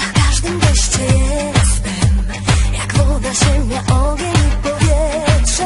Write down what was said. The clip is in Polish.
Za każdym geście jestem, jak woda, ziemia, ogień i powietrze.